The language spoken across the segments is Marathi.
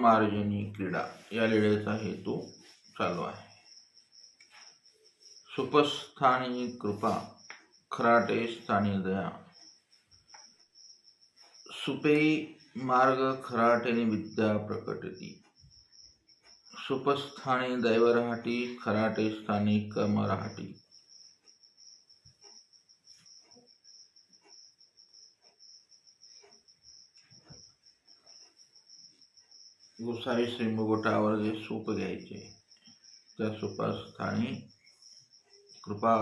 मार्जनी क्रीडा या लीळेचा हेतू चालू आहे. सुपस्थानी कृपा खराटे स्थानी दया. सुपे मार्ग खराटेने विद्या प्रकटती. सुपस्थानी दैवराहाटी खराटे स्थानी कर्मराहाटी. गोसावी श्रीमुगोटावर जे सूप घ्यायचे त्या सुपास्थानी कृपा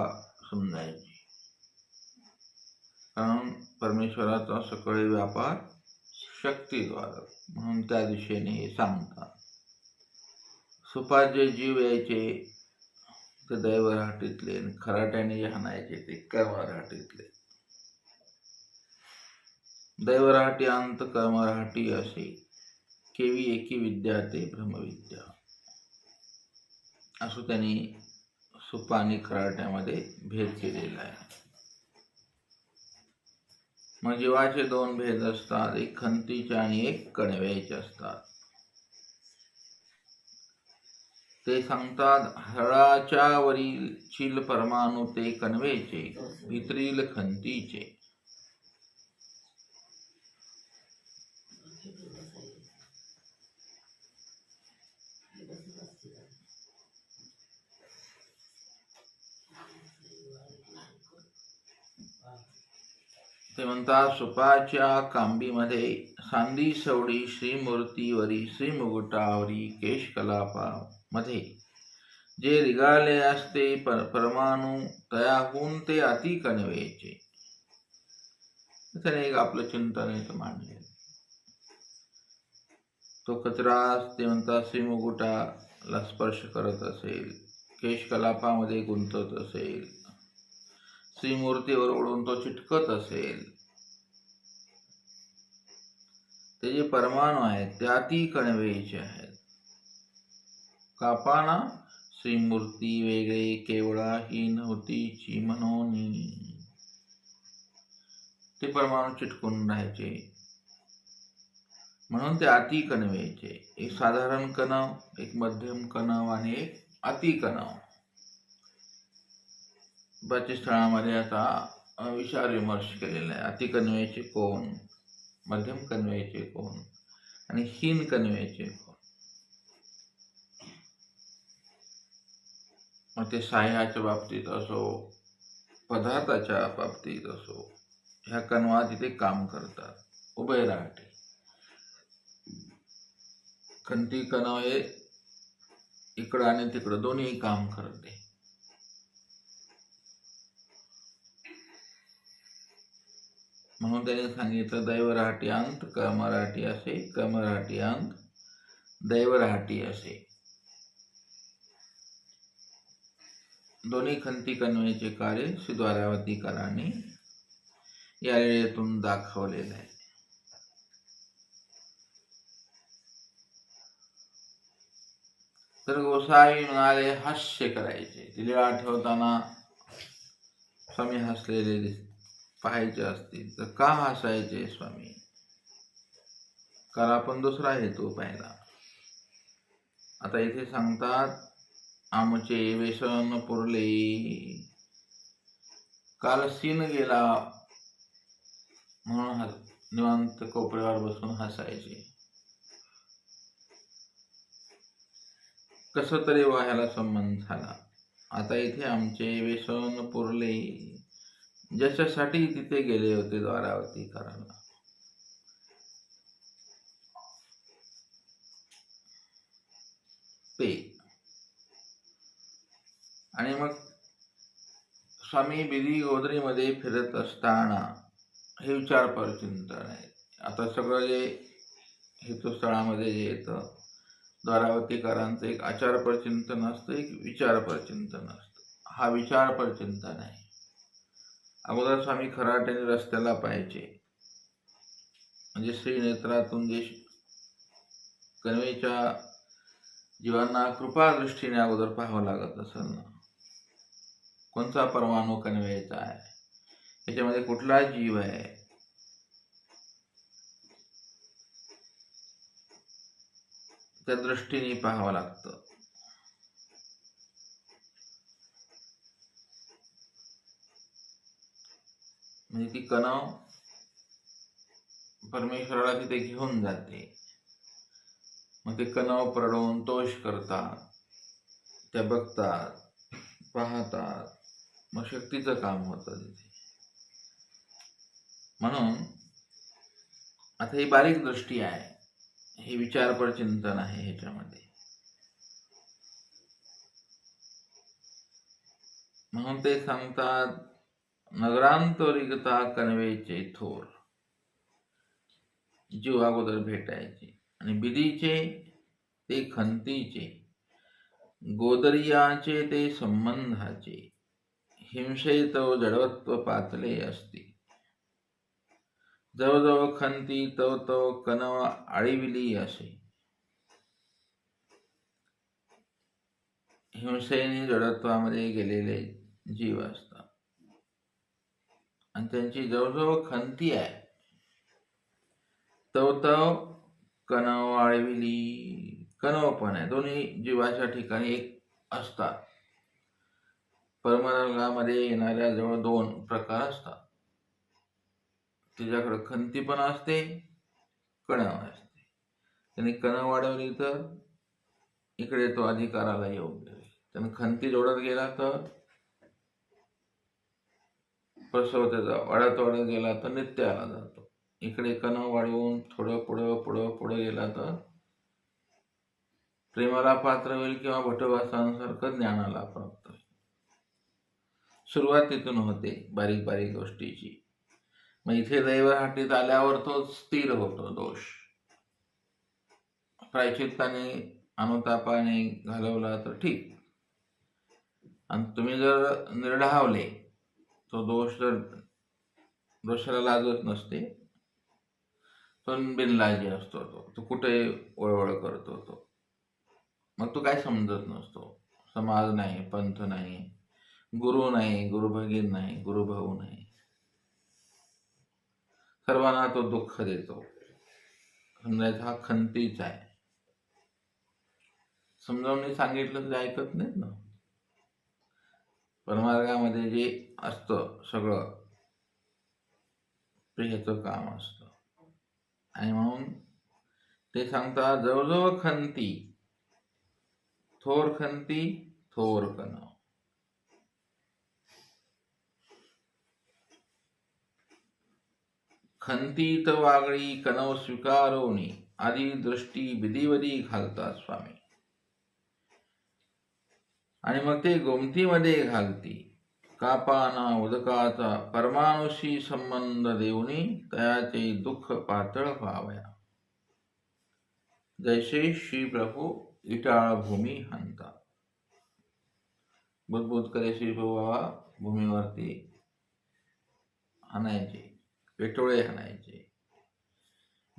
समजायची. कारण परमेश्वराचा सकळी व्यापार शक्तीद्वारा म्हणून त्या दिशेने हे सांगतात. सुपात जे जीव यायचे ते दैवरहाटीतले आणि खराट्याने जे हाणायचे ते कर्मराहाटीतले दैवराहाटी अंत कर्मराहाटी असे. केवी एकी विद्या ते ब्रह्मविद्या. असं त्यांनी सुपा आणि खराट्यामध्ये भेद केलेला आहे. मग जीवाचे दोन भेद असतात एक खंतीचे आणि एक कणव्याचे असतात. ते सांगतात हळाच्या वरील चिल परमाणू ते कणवेचे भितरील खंतीचे. ते म्हणतात सुपाच्या कांबीमध्ये सांदी सवडी श्रीमूर्तीवरी श्रीमुगुटावरी केशकलापामध्ये जे रिगाले असते पर परमाणू तयाहून ते अति कणवेचे त्याने एक आपलं चिंतन इथं मांडले तो कचरा ते म्हणतात श्रीमुकुटाला स्पर्श करत असेल केशकलापामध्ये गुंतत असेल श्रीमूर्तीवर ओढून तो चिटकत असेल. ते जे परमाणू आहेत ते अति कणवेचे आहेत. कापाना श्रीमूर्ती वेगळे केवळा ही नव्हतीची मनोनी. ते परमाणू चिटकून राहायचे. म्हणून ते अति कणवेचे. एक साधारण कणव एक मध्यम कणव आणि एक अति कणव. स्थळामध्ये आता विचार विमर्श केलेला आहे. अतिकन्वयाचे कोण? मध्यम कन्वयाचे कोण? आणि हीन कन्वयाचे कोण? मग ते साह्याच्या बाबतीत असो पदार्थाच्या बाबतीत असो ह्या कणवा तिथे काम करतात. उभय राहते. खंती कणव इकडं आणि तिकडं दोन्ही काम करते. म्हणून त्यांनी सांगितलं दैवराहाटी अंक कर्मराहाटी असे कर्मराहाटी अंक दैवराहाटी असे. दोन्ही खंती कन्वेचे कार्य श्रीद्वारावतीकरांनी या वेळेतून दाखवलेलं आहे. तर गोसावी म्हणाले हास्य करायचे. तिला आठवताना स्वामी हसलेले दिसते पाहायचे असतील तर का हसायचे स्वामी? कारण आपण दुसरा हेतू पाहिला. आता इथे सांगतात आमचे व्यसन पुरले. काल सीन गेला म्हणून हस निवांत कोपऱ्यावर बसून हसायचे. कस तरी वाह्याला संबंध झाला. आता इथे आमचे व्यसन पुरले. ज्याच्यासाठी तिथे गेले होते द्वारावती करायला ते. आणि मग स्वामी बिरी गोदरीमध्ये फिरत असताना हे विचार चिंतन आहे आता सगळं जे हेतुस्थळामध्ये जे येतं द्वारावतीकरांचं एक आचार चिंतन असतं एक विचार चिंतन असतं. हा विचार चिंतन आहे. अगोदर स्वामी खराट्याने रस्त्याला पाहायचे. म्हणजे श्रीनेत्रातून जे कन्वेच्या जीवांना कृपा दृष्टीने अगोदर पाहावं लागत असेल ना. कोणता परमाणू कन्वेचा आहे? याच्यामध्ये कुठला जीव आहे? त्या दृष्टीने पाहावं लागतं. म्हणजे ती कणव परमेश्वराला तिथे घेऊन जाते. मग ते कणव प्रडवून तोष करतात. त्या बघतात पाहतात. मग शक्तीचं काम होतं तिथे. म्हणून आता ही बारीक दृष्टी आहे. हे विचारपर चिंतन आहे ह्याच्यामध्ये. म्हणून ते सांगतात नगरांतरिकता कणवेचे थोर. जीव अगोदर भेटायचे आणि बिदीचे ते खंतीचे गोदरियाचे ते संबंधाचे. हिंसेत जडवत्व पातले असते. जवळजवळ खंती तव तव कनव आळीविली असे. हिंसेने जडत्वामध्ये गेलेले जीव असतात. आणि त्यांची जवळजवळ खंती आहे. तव तव कणव आळविली कणव पण आहे. दोन्ही जीवाच्या ठिकाणी एक असतात. परमरंगामध्ये येणाऱ्या जवळ दोन प्रकार असतात. तिच्याकडे खंती पण असते कणव असते. त्यांनी कणव वाढवली तर इकडे तो अधिकाराला येऊन आहे. खंती जोडत गेला तर प्रसव त्याचा वाढत वाढत गेला तर नित्य आला जातो इकडे कणव वाढवून थोडं पुढं पुढं पुढं गेला तर प्रेमाला पात्र होईल किंवा भटवासांसारखं ज्ञानाला प्राप्त होईल. सुरुवात तिथून होते बारीक बारीक गोष्टीची. मग इथे दैवहाटीत आल्यावर तो स्थिर होतो दोष. प्रायचित्ताने अनुतापाने घालवला तर ठीक. आणि तुम्ही जर निर्ढावले तो दोष तर दोषाला लाजत नसते तो बिनलाजी असतो तो. तो कुठे वळवळ करतो तो. मग तो काय समजत नसतो. समाज नाही पंथ नाही गुरु नाही गुरुभगीन नाही गुरुभाऊ नाही. सर्वांना तो दुःख देतो. समजायचा हा खंतीच आहे. समजावून सांगितलं ते ऐकत नाहीत ना. परमार्गामध्ये जे असतं सगळं ते ह्याचं काम असतं. आणि म्हणून ते सांगतात जवळजवळ खंती थोर खंती थोर कणव. खंतीत वागळी कणव स्वीकारवणी आदी दृष्टी विधिवधी घालतात स्वामी. आणि मग ते गोमतीमध्ये घालती. कापाना, उदकाचा परमाणुशी संबंध देऊनी तयाचे दुःख पातळ व्हावया. जैसे श्री प्रभू इटाळ भूमी हंता. बुद्ध करे श्री प्रभू बाबा भूमीवरती हाणायचे वेटोळे हाणायचे.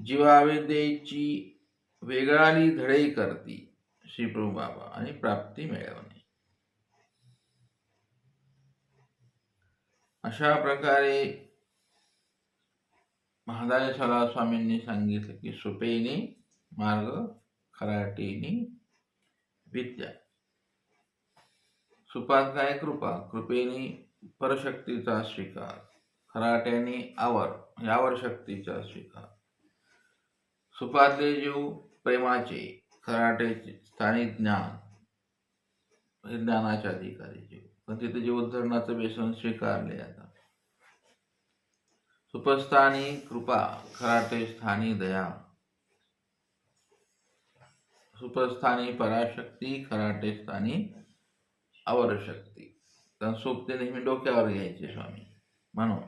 जीवाविद्येची वेगळाली धडई करती श्री प्रभू बाबा आणि प्राप्ती मिळवणे. अशा प्रकारे महादाय सला स्वामींनी सांगितलं की सुपेनी मार्ग, खराटेनी विद्या. सुपात काय कृपा, कृपेनी परशक्तीचा स्वीकार, खराट्याने आवर, यावर शक्तीचा स्वीकार. सुपातले जीव प्रेमाचे खराटे स्थानिक ज्ञान ज्ञानाचे अधिकारी जीव. पण तिथे जे उद्धरणाचं व्यसन स्वीकारले आता. सुपस्थानी कृपा खराटे स्थानी दया. सुपस्थानी पराशक्ती खराटे स्थानी अवरशक्ती. कारण सूप ते नेहमी डोक्यावर घ्यायचे स्वामी. म्हणून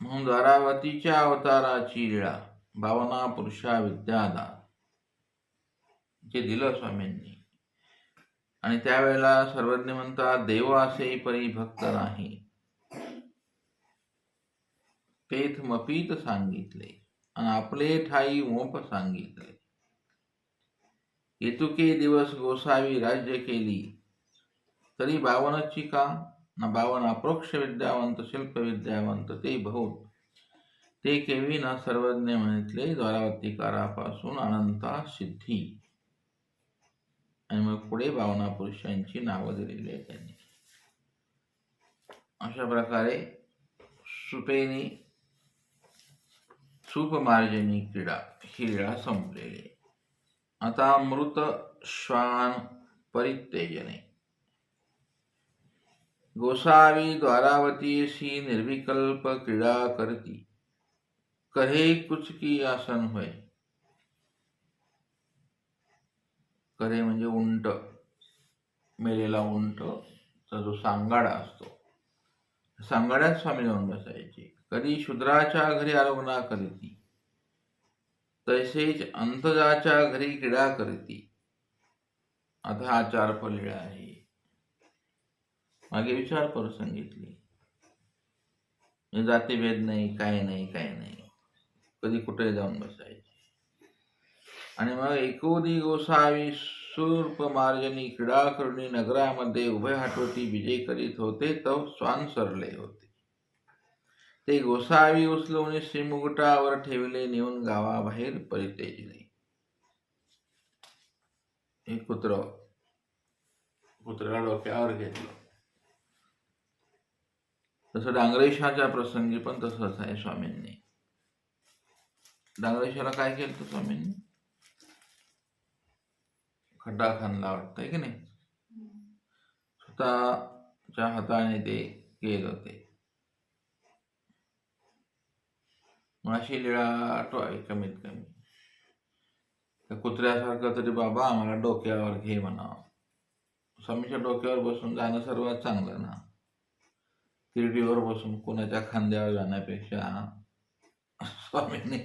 म्हणून द्वारावतीच्या अवताराची लीळा भावना पुरुषा विद्यादा. जे दिलं स्वामींनी. आणि त्यावेळेला सर्वज्ञ म्हणतात देव असे परी भक्त नाही. तेथ मपीत सांगितले आणि आपले ठाई मोप सांगितले. येतुके दिवस गोसावी राज्य केली. तरी बावनची का? ना बावन अप्रोक्ष विद्यावंत शिल्प विद्यावंत ते बहुत. ते केवी ना सर्वज्ञ म्हणितले द्वारावतीकारापासून अनंता सिद्धी. आणि मग पुढे भावना पुरुषांची नावं दिलेली आहेत त्यांनी. अशा प्रकारे सुपेनी सुपमार्जनी क्रीडा ही क्रीडा संपलेली. आता मृत श्वान परित्यजने. गोसावी द्वारावतीशी निर्विकल्प क्रीडा करती. कहे कुछ की आसन होय. करे म्हणजे उंट मेलेला उंट चा जो सांगाडा असतो. सांगाड्यात स्वामी जाऊन बसायचे. कधी शूद्राच्या घरी आरोग्य करीती. तसेच अंतजाच्या घरी क्रीडा करती. आता हा चार फलिळा आहे. मागे विचार करू सांगितली. जातीभेद नाही काय नाही काय नाही. कधी कुठे जाऊन बसायचे. आणि मग एकोदी गोसावी सूर्प मार्जनी क्रीडा नगरामध्ये उभय हटवती विजय करीत होते तो स्वान सरले होते. ते गोसावी उचलून श्रीमुकुटावर ठेवले नेऊन गावाबाहेर परितेजले हे कुत्र कुत्र्याला डोक्यावर घेतलं. तसं डांगरेशाच्या प्रसंगी पण तसंच आहे स्वामींनी. डांगरेशाला काय केलं स्वामींनी? खड्डा खानला वाटतंय की नाही? स्वतःच्या हाताने ते केलं होते. मग अशी लीळा कमीत कमी. त्या कुत्र्यासारखं तरी बाबा आम्हाला डोक्यावर घे म्हणा स्वामीच्या डोक्यावर बसून जाणं सर्वात चांगलं ना. तिरडीवर बसून कोणाच्या खांद्यावर जाण्यापेक्षा स्वामींनी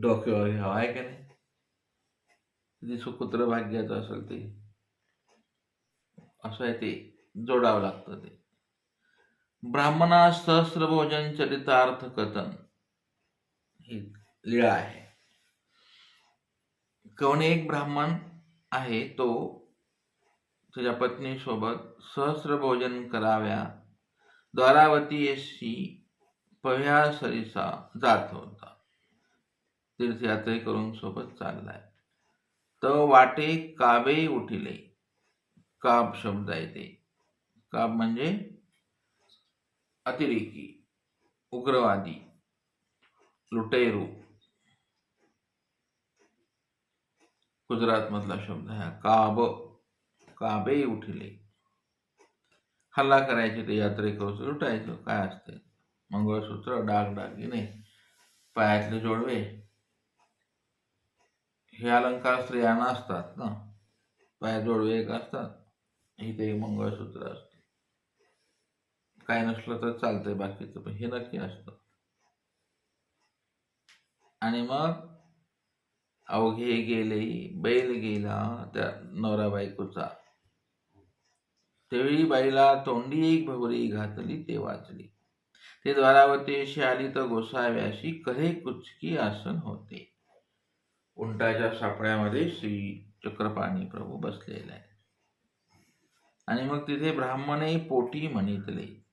डोक्यावर घ्यावं आहे का नाही? कधी सुकुत्र भाग्याचं असेल ते. असं आहे ते. जोडावं लागतं ते. ब्राह्मणा सहस्र भोजन चरितार्थ कथन. ही लीळा आहे. कोणी एक ब्राह्मण आहे तो तुझ्या पत्नीसोबत सहस्र भोजन कराव्या द्वारावतीशी पव्या सरीसा जात होता. तीर्थयात्रे करून सोबत चाललाय. तो वाटे काबे उठिले. काब शब्द आहे ते. काब म्हणजे अतिरेकी, उग्रवादी, लुटेरू. गुजरात मधला शब्द आहे काब, काबे उठले. हल्ला करायचे ते यात्रेकरू लुटायचं काय असते? मंगळसूत्र डाग दागिने पायातले जोडवे हे अलंकार स्त्रियांना असतात ना. पायात जोडवे एक असतात. इथे ते मंगळसूत्र असते. काय नसलं तर चालतंय बाकीचं पण हे नक्की असतं. आणि मग अवघे गेले बैल गेला त्या नवरा बायकोचा. तेवढी बाईला तोंडी एक भवरी घातली ते वाचली. ते द्वारावतीशी आली तर गोसाव्याशी कहे कुचकी आसन होते. उंटाच्या सापळ्यामध्ये श्री चक्रपाणी प्रभू बसलेले आहे आणि मग तिथे ब्राह्मणे पोटी म्हणितले.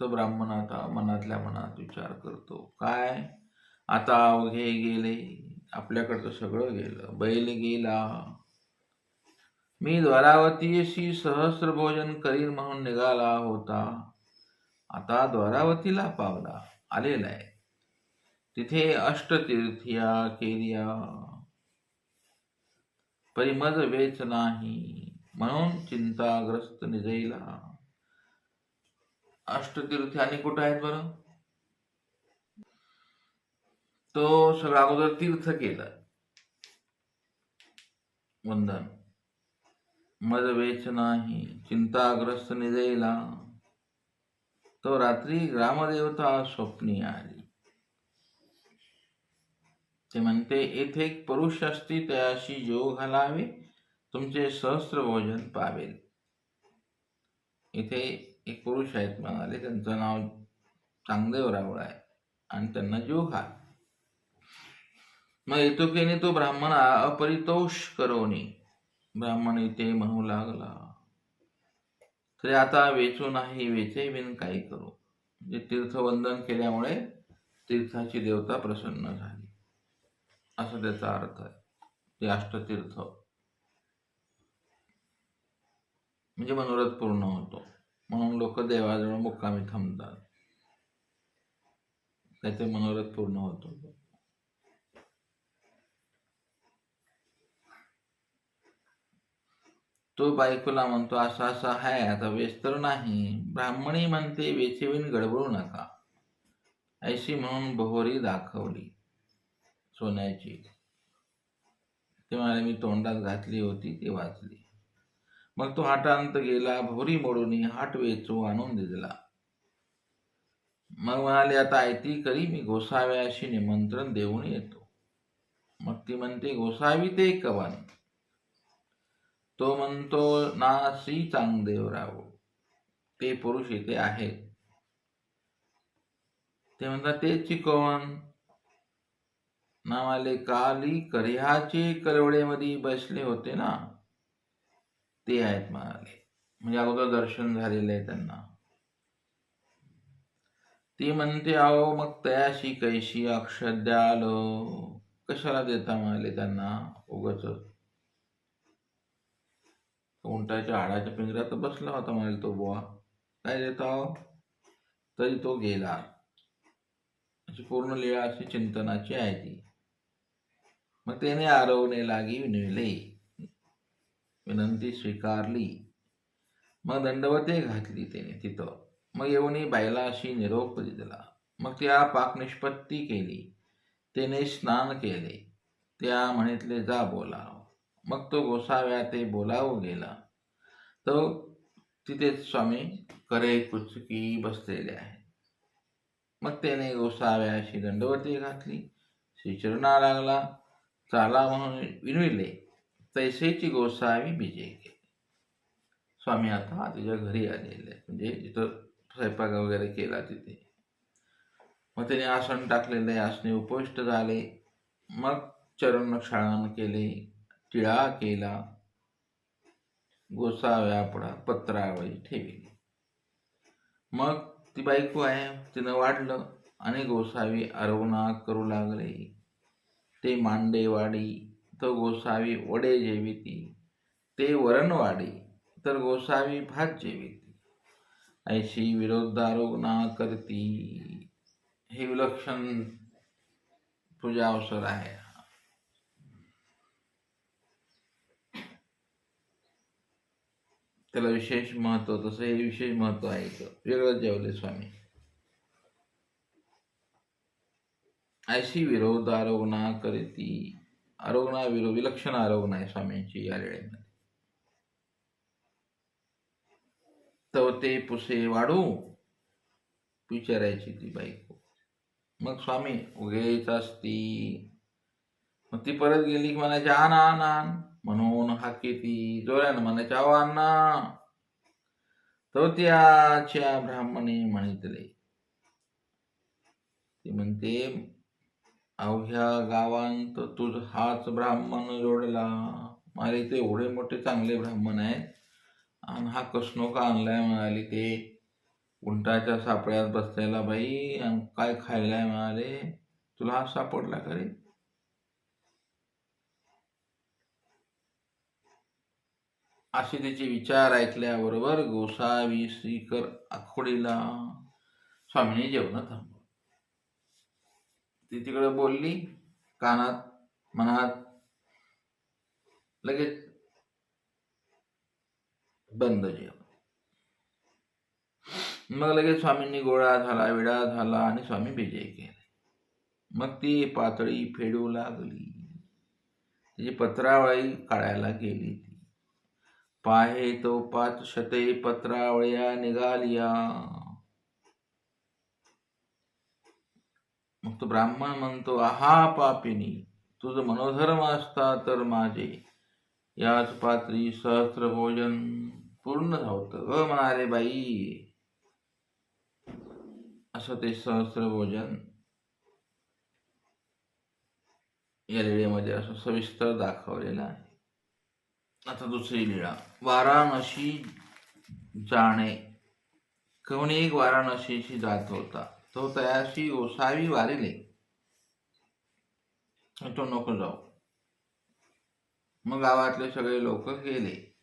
तो ब्राह्मण आता मनातल्या मनात विचार करतो काय? आता अवघे गेले. आपल्याकडचं सगळं गेलं. बैल गेला. मी द्वारावतीशी सहस्र भोजन करीन म्हणून निघाला होता. आता द्वारावतीला पावला आलेला आहे. तिथे अष्टतीर्थिया परी परिमद वेच नाही म्हणून चिंताग्रस्त निजैला अष्टतीर्थ आणि कुठं आहेत बरं? तो सगळा अगोदर तीर्थ केला. वंदन. मज वेच नाही चिंताग्रस्त निजैला तो रात्री ग्रामदेवता स्वप्नी आली. ते म्हणते येथे एक पुरुष असती त्याशी जीव घालावे तुमचे सहस्र भोजन पावेल इथे एक पुरुष आहेत म्हणाले त्यांचं नाव चांगदेव रावळ आहे आणि त्यांना जीव घाल. मग येतुकीने तो ब्राह्मण अपरितोष करवणे ब्राह्मण इथे म्हणू लागला तरी आता वेचू नाही वेचे बिन काही करू. म्हणजे तीर्थवंदन केल्यामुळे तीर्थाची देवता प्रसन्न झाली. असा त्याचा अर्थ आहे. ते अष्टतीर्थ. म्हणजे मनोरथ पूर्ण होतो. म्हणून लोक देवाजवळ मुक्कामी थांबतात. त्याचे मनोरथ पूर्ण होतो. तो बायकोला म्हणतो असा असा आहे आता वेस्तर तर नाही. ब्राह्मणी म्हणते वेचेवीन गडबडू नका. ऐशी म्हणून बहोरी दाखवली. सोन्याची. ते म्हणाले मी तोंडात घातली होती ती वाचली. मग तो हाटांत गेला भोरी मोडून हाट वेचू आणून दिला. मग म्हणाले आता आयती करी मी गोसाव्याशी निमंत्रण देऊन येतो. मग ती म्हणते गोसावी ते कवन? तो म्हणतो ना श्री चांगदेवराव ते पुरुष इथे आहेत. ते म्हणतात ते चिकवन नावाले काली कर्ह्याचे करवडेमध्ये बसले होते ना? ते आहेत म्हणाले. म्हणजे अगोदर दर्शन झालेलं आहे त्यांना. ती म्हणते अहो मग तयाशी कैशी अक्षर द्याल? कशाला देता म्हणाले त्यांना? उगच. उंटाच्या हाडाच्या पिंजऱ्यात बसला होता म्हणाले तो बुवा. काय देता हो? तरी तो गेला. अशी पूर्ण लीळा अशी चिंतनाची आहे ती. मग त्याने आरवणे लागी विनविले विनंती स्वीकारली मग दंडवते घातली त्याने तिथं मग येऊन बायला अशी निरोप दिला मग त्या पाकनिष्पत्ती केली त्याने स्नान केले त्या म्हणितले जा बोलाव मग तो गोसाव्या ते बोलावं गेला तो तिथे स्वामी करे कुचकी बसलेले आहे मग त्याने गोसाव्याशी दंडवती घातली श्रीचरणा लागला चाला म्हणून विनविले. तैसेची गोसावी बिजे स्वामी आता तिच्या घरी आलेले. म्हणजे जिथं स्वयंपाक वगैरे केला तिथे. मग त्याने आसन टाकलेले आसने उपविष्ट झाले. मग चरण क्षाळन केले टिळा केला. गोसाव्यापडा पत्रावळी ठेवली. मग ती बायको आहे तिनं वाढलं आणि गोसावी अरवणा करू लागले. ते मांडे वाडी तर गोसावी वडे जेविती ते वरणवाडी तर गोसावी भात जेविती ऐशी विरोधारोगणा करती हे विलक्षण पूजा अवसर आहे त्याला विशेष महत्व तसं हे विशेष महत्व आहे इथं वेगळं जेवले स्वामी ऐशी विरोध आरोगणा करीती. आरोगणा विरोध विलक्षण आरोगणा आहे स्वामींची या वेळेमध्ये. तवते पुसे वाढू विचारायची ती बायको. मग स्वामी उगेच असती. मग ती परत गेली की म्हणायची आण आण आण म्हणून हाके ती जोऱ्यानं म्हणायची अहो अण्णा तवत्याच्या ब्राह्मणे म्हणितले. ती म्हणते अवघ्या गावांत तुझ हाच ब्राह्मण जोडला. मला इथे एवढे मोठे चांगले ब्राह्मण आहेत. आणि हा कसनो का आणलाय म्हणाली ते. उंटाच्या सापळ्यात बसलेला बाई आणि काय खायलाय म्हणाले. तुला हा सापडला का रे? असे त्याचे विचार ऐकल्याबरोबर गोसावी श्रीकर आखोडीला स्वामीने जेवण थांबवलं. ती तिकडे बोलली कानात मनात लगेच बंद जेवण मग लगेच स्वामींनी गोळा झाला विडा झाला आणि स्वामी विजय केले मग ती पातळी फेडू लागली. तिची पत्रावळी काढायला गेली ती. पाहे तो पाच शते पत्रावळ्या निघालिया. मग तो ब्राह्मण म्हणतो आहा पापिनी तुझं मनोधर्म असता तर माझे याच पात्री सहस्त्र भोजन पूर्ण होत. ग हो म्हणाले बाई. असं ते सहस्त्र भोजन या लीळेमध्ये असं सविस्तर दाखवलेलं आहे. आता दुसरी लीळा. वाराणसी जाणे. कोणी एक वाराणसीशी जात होता. तो तयाशी गोसावी वारिले तो नको जाऊ. मग गावातले सगळे लोक गेले.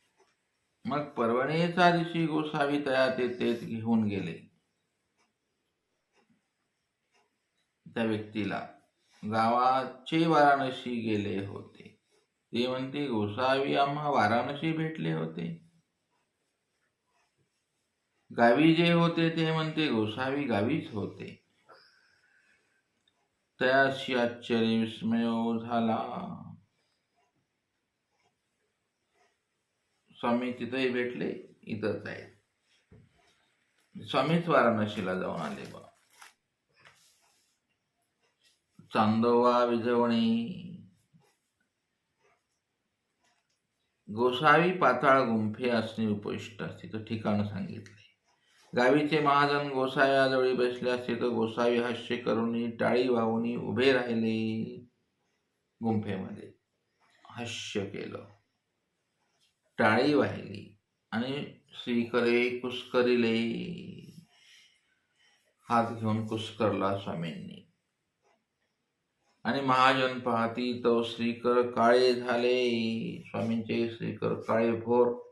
मग परवणेचा दिवशी गोसावी तया ते तेच घेऊन गेले. त्या व्यक्तीला गावाचे वाराणसी गेले होते. ते म्हणते गोसावी आम्हा वाराणसी भेटले होते. गावी जे होते ते म्हणते गोसावी गावीच होते. त्याशी आश्चर्य विस्मय झाला. स्वामी तिथेही भेटले इथंच आहे स्वामीच वाराणसीला जाऊन आले बा. चांदोवा विजवणी. गोसावी पाताळ गुंफे असणे उपविष्ट तिथं ठिकाण सांगितले. गावीचे महाजन गोसाव्याजवळी बसले असते तर गोसावी हास्य करून टाळी वाहून उभे राहिले. गुंफेमध्ये हास्य केलं. टाळी वाहिली आणि श्रीकरे कुस्करिले. हात घेऊन कुस्करला स्वामींनी. आणि महाजन पाहती तो श्रीकर काळे झाले. स्वामींचे श्रीकर काळे भोर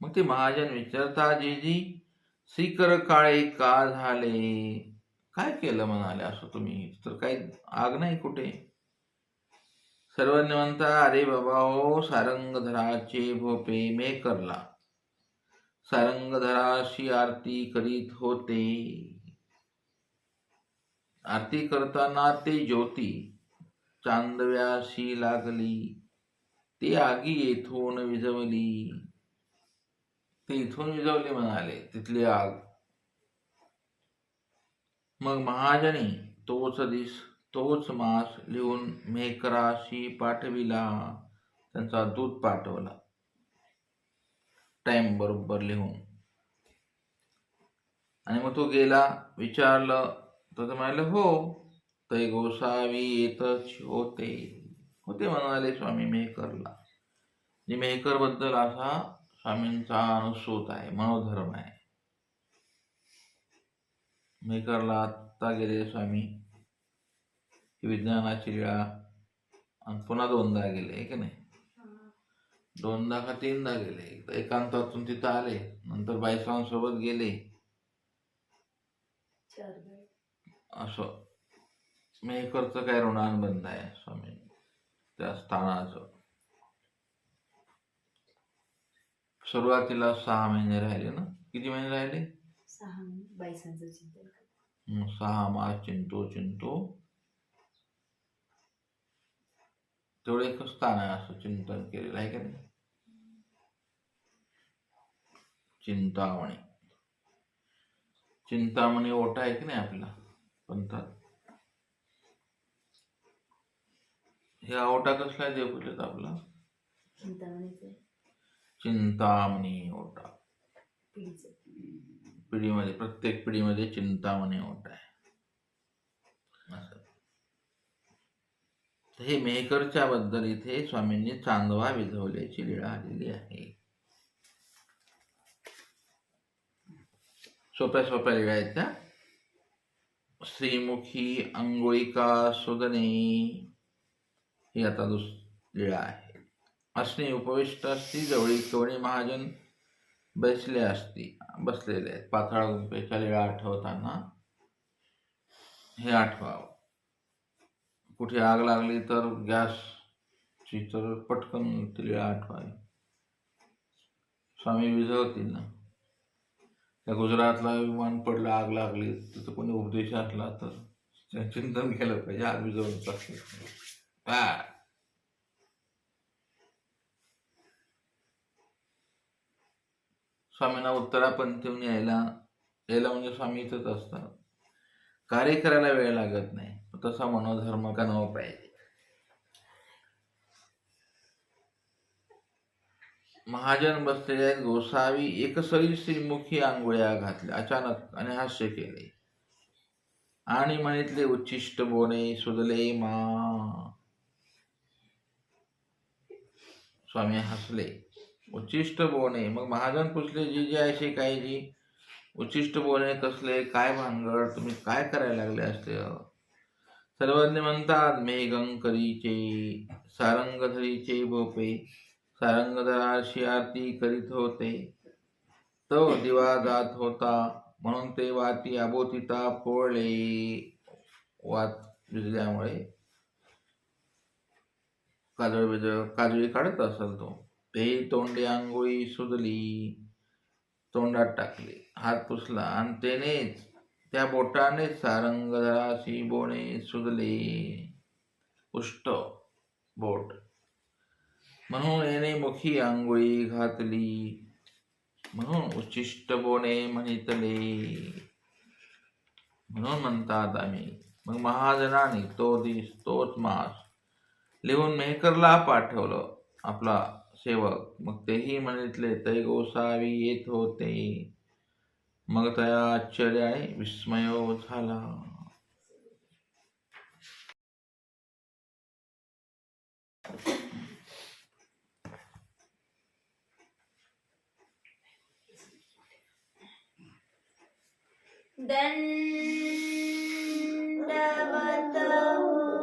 मग ते महाजन विचारता जीजी, श्रीकर काळे का झाले? काय केलं म्हणाले असं तुम्ही? तर काही आग नाही कुठे? सर्वज्ञ म्हणता, अरे बाबा, हो, सारंगधराचे भोपे मे करला सारंगधराशी आरती करीत होते. आरती करताना ते ज्योती चांदव्याशी लागली. ती आगी येथून विजवली ते इथून विजवली म्हणाले तिथली आग. मग महाजनी तोच दिस तोच मास लिहून मेकराशी पाठविला. त्यांचा दूध पाठवला. टाइम बरोबर लिहून. आणि मग तो गेला विचारलं तर ते म्हणाले हो ते गोसावी येतच होते. होते म्हणाले स्वामी मेहकरला जे मेहकरबद्दल असा स्वामींचा अनुसूत आहे मनोधर्म आहे. मेकरला आत्ता गेले स्वामी विज्ञानाची लीळा आणि पुन्हा दोनदा गेले आहे की नाही? दोनदा का तीनदा गेले एकांतातून तिथं आले नंतर बायसांसोबत गेले. असं. मेहकरचं काय ऋणानुबंध आहे स्वामी त्या स्थानाचं. सुरुवातीला सहा महिने राहिले ना? किती महिने राहिले? सहा बायसांचं चिंतन कर. सहा मास चिंतो चिंतो तेवढं एक स्थान आहे असं चिंतन केलेलं आहे का नाही? चिंतामणी. चिंतामणी ओटा आहे की नाही आपला? पंथात. हे ओटा कसला आहे देवपूजेत आपला? चिंतामणीचं चिंतामणी ओटा पिढीमध्ये प्रत्येक पिढीमध्ये चिंतामणी ओटा आहे असं तर हे मेहकरच्या बद्दल इथे स्वामींनी चांदवा विझवल्याची लीळा आलेली आहे. सोप्या सोप्या लीळा आहेत त्या. श्रीमुखी अंगोळिका सुदने ही आता दुस लीळा आहे. असणे उपविष्ट असती जवळी कवणी महाजन बसले असती बसलेले आहेत. पाथाळ गुंपेच्या लीळा आठवताना हे आठवावं. कुठे आग लागली तर गॅसची तर पटकन ती लीळा आठवावी. स्वामी विझवतील ना. त्या गुजरातला विमान पडलं आग लागली तिथं कोणी उपदेश असला तर चिंतन केलं पाहिजे. आग विझवून काय? स्वामींना उत्तरापंथीहून यायला यायला म्हणजे स्वामी इथंच असतात. कार्य करायला वेळ लागत नाही. तसा मनोधर्म का पाहिजे. महाजन बसलेल्या गोसावी एकसरी श्रीमुखी आंघोळ्या घातल्या. अचानक आणि हास्य केले. आणि म्हणितले उच्चिष्ट बोने सुदले मा. स्वामी हसले. उच्चिष्ट बोने. मग महाजन पुसले जी जी ऐशी काय जी? उच्चिष्ट बोलणे कसले? काय भानगड? तुम्ही काय करायला लागले असते? सर्वज्ञ म्हणतात मेघंकरीचे सारंगधरीचे बोपे सारंगधराशी आरती करीत होते. तो दिवा जात होता म्हणून ते वाती आबोतिता पोळले वात विजल्यामुळे काजळ बिजळ काजळी काढत असेल तो. तोंडी आंघोळी सुजली तोंडात टाकले हात पुसला आणि त्यानेच त्या बोटाने सारंगधराशी बोणे सुजले. उष्ट बोट. म्हणून याने मुखी आंघोळी घातली. म्हणून उच्चिष्ट बोणे म्हणितले. म्हणून म्हणतात आम्ही मग महाजनाने तो दिस तोच मास लिहून मेहकरला पाठवलं. आपला सेवक। मग तेही म्हणितले तै गोसावी येत होते. मग तया आश्चर्य आहे, विस्मय झाला. दण्डवतौ